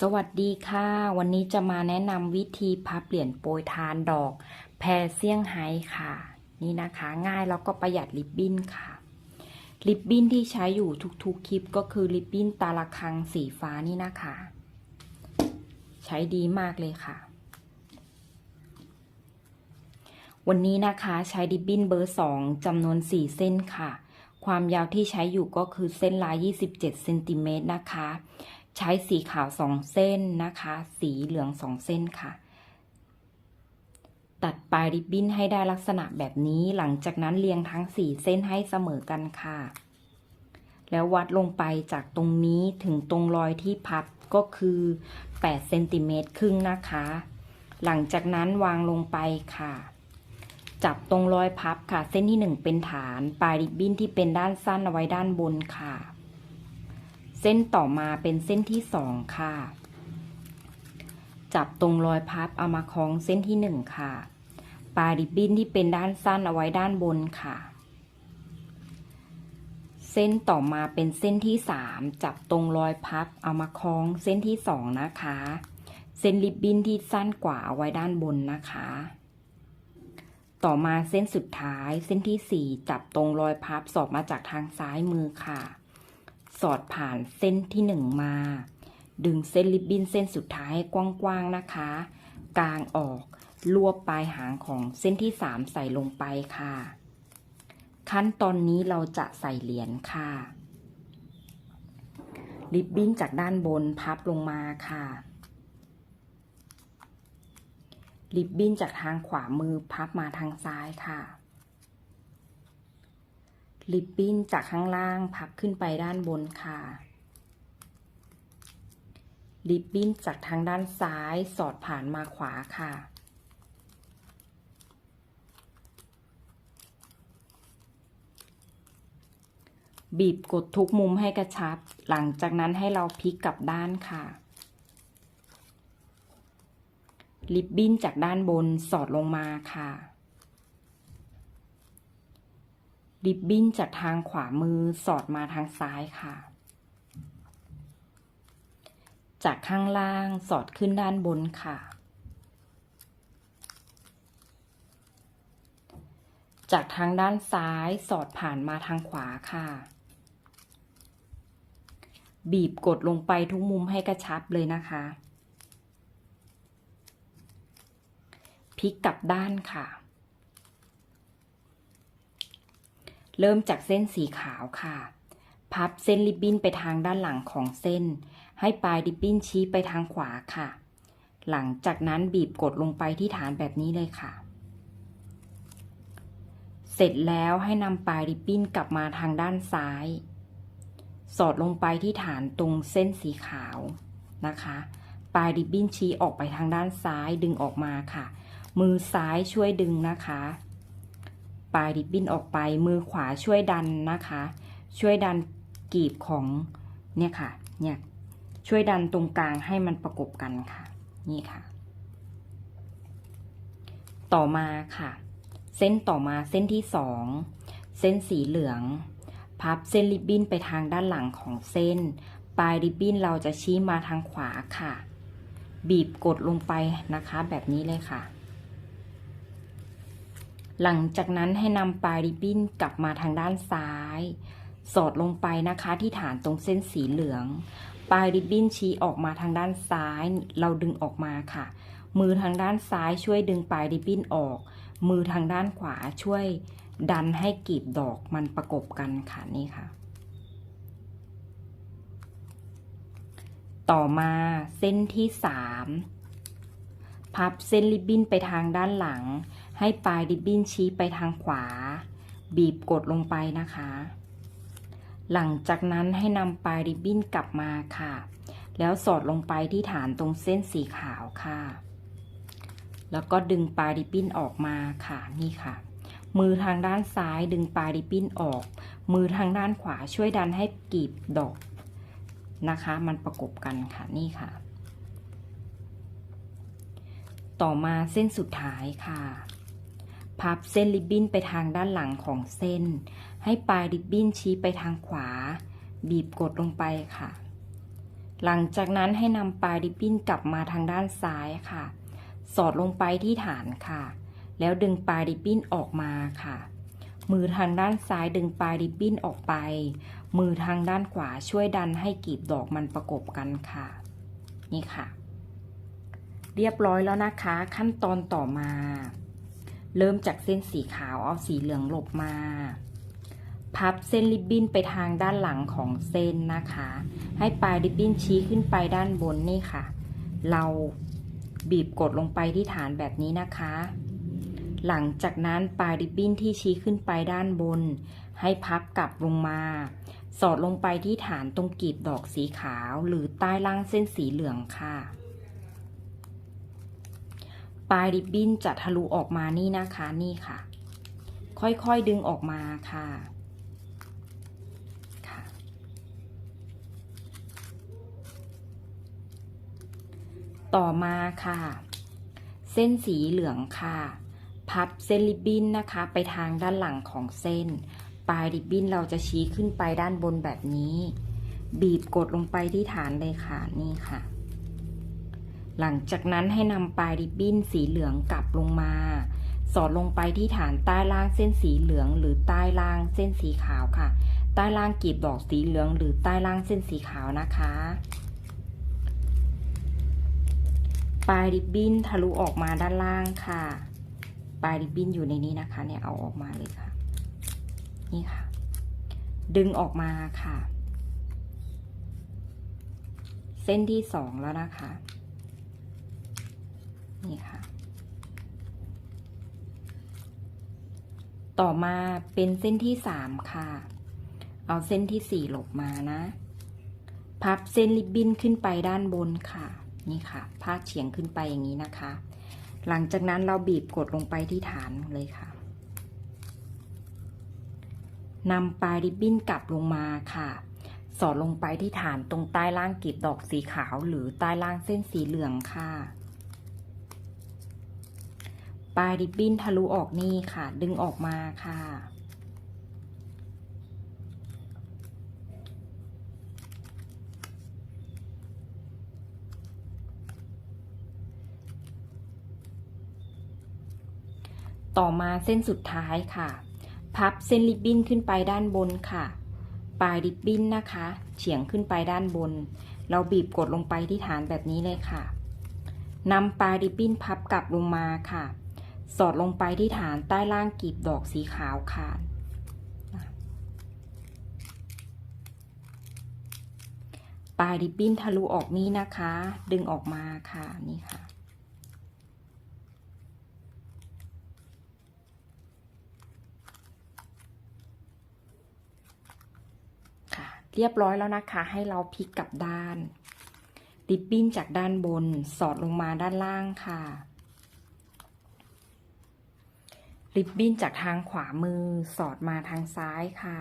สวัสดีค่ะ วันนี้จะมาแนะนำวิธีพับเหรียญโปรยทานดอกแพรเซี่ยงไฮ้ค่ะ นี่นะคะ ง่ายแล้วก็ประหยัดริบบิ้นค่ะ ริบบิ้นที่ใช้อยู่ทุกๆคลิปก็คือริบบิ้นตาละคังสีฟ้านี่นะคะ ใช้ดีมากเลยค่ะ วันนี้นะคะใช้ริบบิ้นเบอร์สองจำนวน4เส้นค่ะ ความยาวที่ใช้อยู่ก็คือเส้นลาย27เซนติเมตรนะคะ ใช้สีขาว2เส้นนะคะ สีเหลือง2เส้นค่ะ ตัดปลายริบบิ้นให้ได้ลักษณะแบบนี้ หลังจากนั้นเรียงทั้ง4เส้นให้เสมอกันค่ะ แล้ววัดลงไปจากตรงนี้ถึงตรงรอยที่พับก็คือ8เซนติเมตรครึ่งนะคะ หลังจากนั้นวางลงไปค่ะ จับตรงรอยพับค่ะ เส้นที่ 1 เป็นฐาน ปลายริบบิ้นที่เป็นด้านสั้นเอาไว้ด้านบนค่ะ เส้นต่อมาเป็นเส้นที่2ค่ะ จับตรงรอยพับเอามาคล้องเส้นที่1ค่ะ ปลายริบบิ้นที่เป็นด้านสั้นเอาไว้ด้านบนค่ะ เส้นต่อมาเป็นเส้นที่3จับตรงรอยพับเอามาคล้องเส้นที่2นะคะ เส้นริบบิ้นที่สั้นกว่าเอาไว้ด้านบนนะคะ ต่อมาเส้นสุดท้ายเส้นที่4จับตรงรอยพับสอดมาจากทางซ้ายมือค่ะ สอดผ่านเส้นที่ 1 มา ดึงเส้นริบบิ้นเส้นสุดท้ายให้กว้างๆนะคะ กลางออกรวบปลายหางของเส้นที่ 3 ใส่ลงไปค่ะ ขั้นตอนนี้เราจะใส่เหรียญค่ะริบบิ้นจากด้านบนพับลงมาค่ะริบบิ้นจากทางขวามือพับมาทางซ้ายค่ะ ริบบิ้นจากข้างล่างพับขึ้นไปด้านบนค่ะริบบิ้นจากทางด้านซ้ายสอดผ่านมาขวาค่ะ บีบกดทุกมุมให้กระชับ หลังจากนั้นให้เราพลิกกลับด้านค่ะริบบิ้นจากด้านบนสอดลงมาค่ะ ริบบิ้นจากทางขวามือสอดมาทางซ้ายค่ะ จากข้างล่างสอดขึ้นด้านบนค่ะ จากทางด้านซ้ายสอดผ่านมาทางขวาค่ะ บีบกดลงไปทุกมุมให้กระชับเลยนะคะพลิกกลับด้านค่ะ เริ่มจากเส้นสีขาวค่ะ พับเส้นริบบิ้นไปทางด้านหลังของเส้น ให้ปลายริบบิ้นชี้ไปทางขวาค่ะ หลังจากนั้นบีบกดลงไปที่ฐานแบบนี้เลยค่ะ เสร็จแล้วให้นำปลายริบบิ้นกลับมาทางด้านซ้าย สอดลงไปที่ฐานตรงเส้นสีขาวนะคะปลายริบบิ้นชี้ออกไปทางด้านซ้ายดึงออกมาค่ะ มือซ้ายช่วยดึงนะคะ ปลายริบบิ้นออกไป มือขวาช่วยดันนะคะ ช่วยดันกีบของเนี่ยค่ะ เนี่ยช่วยดันตรงกลางให้มันประกบกันค่ะ นี่ค่ะ ต่อมาค่ะ เส้นต่อมาเส้นที่สองเส้นสีเหลือง พับเส้นริบบิ้นไปทางด้านหลังของเส้น ปลายริบบิ้นเราจะชี้มาทางขวาค่ะ บีบกดลงไปนะคะ แบบนี้เลยค่ะ หลังจากนั้นให้นำปลายริบบิ้นกลับมาทางด้านซ้าย สอดลงไปนะคะที่ฐานตรงเส้นสีเหลือง ปลายริบบิ้นชี้ออกมาทางด้านซ้าย เราดึงออกมาค่ะ มือทางด้านซ้ายช่วยดึงปลายริบบิ้นออก มือทางด้านขวาช่วยดันให้กลีบดอกมันประกบกันค่ะนี่ค่ะ ต่อมาเส้นที่สามพับเส้นริบบิ้นไปทางด้านหลัง ให้ปลายริบบิ้นชี้ไปทางขวา บีบกดลงไปนะคะ หลังจากนั้นให้นำปลายริบบิ้นกลับมาค่ะ แล้วสอดลงไปที่ฐานตรงเส้นสีขาวค่ะ แล้วก็ดึงปลายริบบิ้นออกมาค่ะนี่ค่ะ มือทางด้านซ้ายดึงปลายริบบิ้นออก มือทางด้านขวาช่วยดันให้กีบดอกนะคะ มันประกบกันค่ะนี่ค่ะ ต่อมาเส้นสุดท้ายค่ะ พับเส้นริบบิ้นไปทางด้านหลังของเส้น ให้ปลายริบบิ้นชี้ไปทางขวา บีบกดลงไปค่ะ หลังจากนั้นให้นำปลายริบบิ้นกลับมาทางด้านซ้ายค่ะ สอดลงไปที่ฐานค่ะ แล้วดึงปลายริบบิ้นออกมาค่ะ มือทางด้านซ้ายดึงปลายริบบิ้นออกไป มือทางด้านขวาช่วยดันให้กลีบดอกมันประกบกันค่ะ นี่ค่ะ เรียบร้อยแล้วนะคะ ขั้นตอนต่อมา เริ่มจากเส้นสีขาวเอาสีเหลืองหลบมา พับเส้นริบบิ้นไปทางด้านหลังของเส้นนะคะ ให้ปลายริบบิ้นชี้ขึ้นไปด้านบนนี่ค่ะ เราบีบกดลงไปที่ฐานแบบนี้นะคะ หลังจากนั้นปลายริบบิ้นที่ชี้ขึ้นไปด้านบน ให้พับกลับลงมา สอดลงไปที่ฐานตรงกลีบดอกสีขาว หรือใต้ล่างเส้นสีเหลืองค่ะ ปลายริบบิ้นจะทะลุออกมานี่นะคะนี่ค่ะ ค่อยๆดึงออกมาค่ะค่ะ ต่อมาค่ะ เส้นสีเหลืองค่ะ พับเส้นริบบิ้นนะคะ ไปทางด้านหลังของเส้น ปลายริบบิ้นเราจะชี้ขึ้นไปด้านบนแบบนี้ บีบกดลงไปที่ฐานเลยค่ะนี่ค่ะ หลังจากนั้นให้นำปลายริบบิ้นสีเหลืองกลับลงมา สอดลงไปที่ฐานใต้ล่างเส้นสีเหลือง หรือใต้ล่างเส้นสีขาวค่ะ ใต้ล่างกลีบดอกสีเหลือง หรือใต้ล่างเส้นสีขาวนะคะ ปลายริบบิ้นทะลุออกมาด้านล่างค่ะ ปลายริบบิ้นอยู่ในนี้นะคะ เนี่ยเอาออกมาเลยค่ะ นี่ค่ะ ดึงออกมาค่ะ เส้นที่สองแล้วนะคะ นี่ค่ะ ต่อมาเป็นเส้นที่สามค่ะ เอาเส้นที่สี่หลบมานะ พับเส้นริบบิ้นขึ้นไปด้านบนค่ะ นี่ค่ะ พาดเฉียงขึ้นไปอย่างนี้นะคะ หลังจากนั้นเราบีบกดลงไปที่ฐานเลยค่ะนำปลายริบบิ้นกลับลงมาค่ะ สอดลงไปที่ฐานตรงใต้ล่างกลีบดอกสีขาว หรือใต้ล่างเส้นสีเหลืองค่ะ ปลายริบบิ้นทะลุออกนี่ค่ะ ดึงออกมาค่ะ ต่อมาเส้นสุดท้ายค่ะ พับเส้นริบบิ้นขึ้นไปด้านบนค่ะ ปลายริบบิ้นนะคะ เฉียงขึ้นไปด้านบน เราบีบกดลงไปที่ฐานแบบนี้เลยค่ะนำปลายริบบิ้นพับกลับลงมาค่ะ สอดลงไปที่ฐานใต้ล่างกลีบดอกสีขาวค่ะปลายริบบิ้นทะลุออกนี้นะคะ ดึงออกมาค่ะนี่ค่ะ ค่ะ เรียบร้อยแล้วนะคะ ให้เราพลิกกลับด้านริบบิ้นจากด้านบนสอดลงมาด้านล่างค่ะ ริบบิ้นจากทางขวามือสอดมาทางซ้ายค่ะ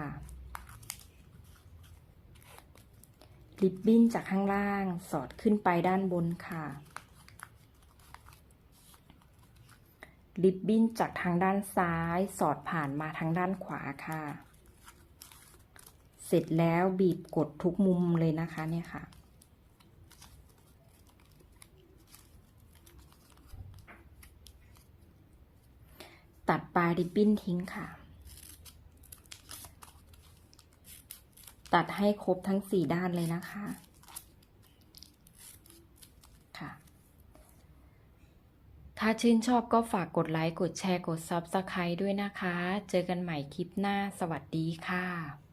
ริบบิ้นจากข้างล่างสอดขึ้นไปด้านบนค่ะริบบิ้นจากทางด้านซ้ายสอดผ่านมาทางด้านขวาค่ะ เสร็จแล้วบีบกดทุกมุมเลยนะคะเนี่ยค่ะ ตัดปลายริบบิ้นทิ้งค่ะ ตัดให้ครบทั้งสี่ด้านเลยนะคะค่ะ ถ้าชื่นชอบก็ฝากกดไลค์ กดแชร์ กด Subscribe ด้วยนะคะ เจอกันใหม่คลิปหน้า สวัสดีค่ะ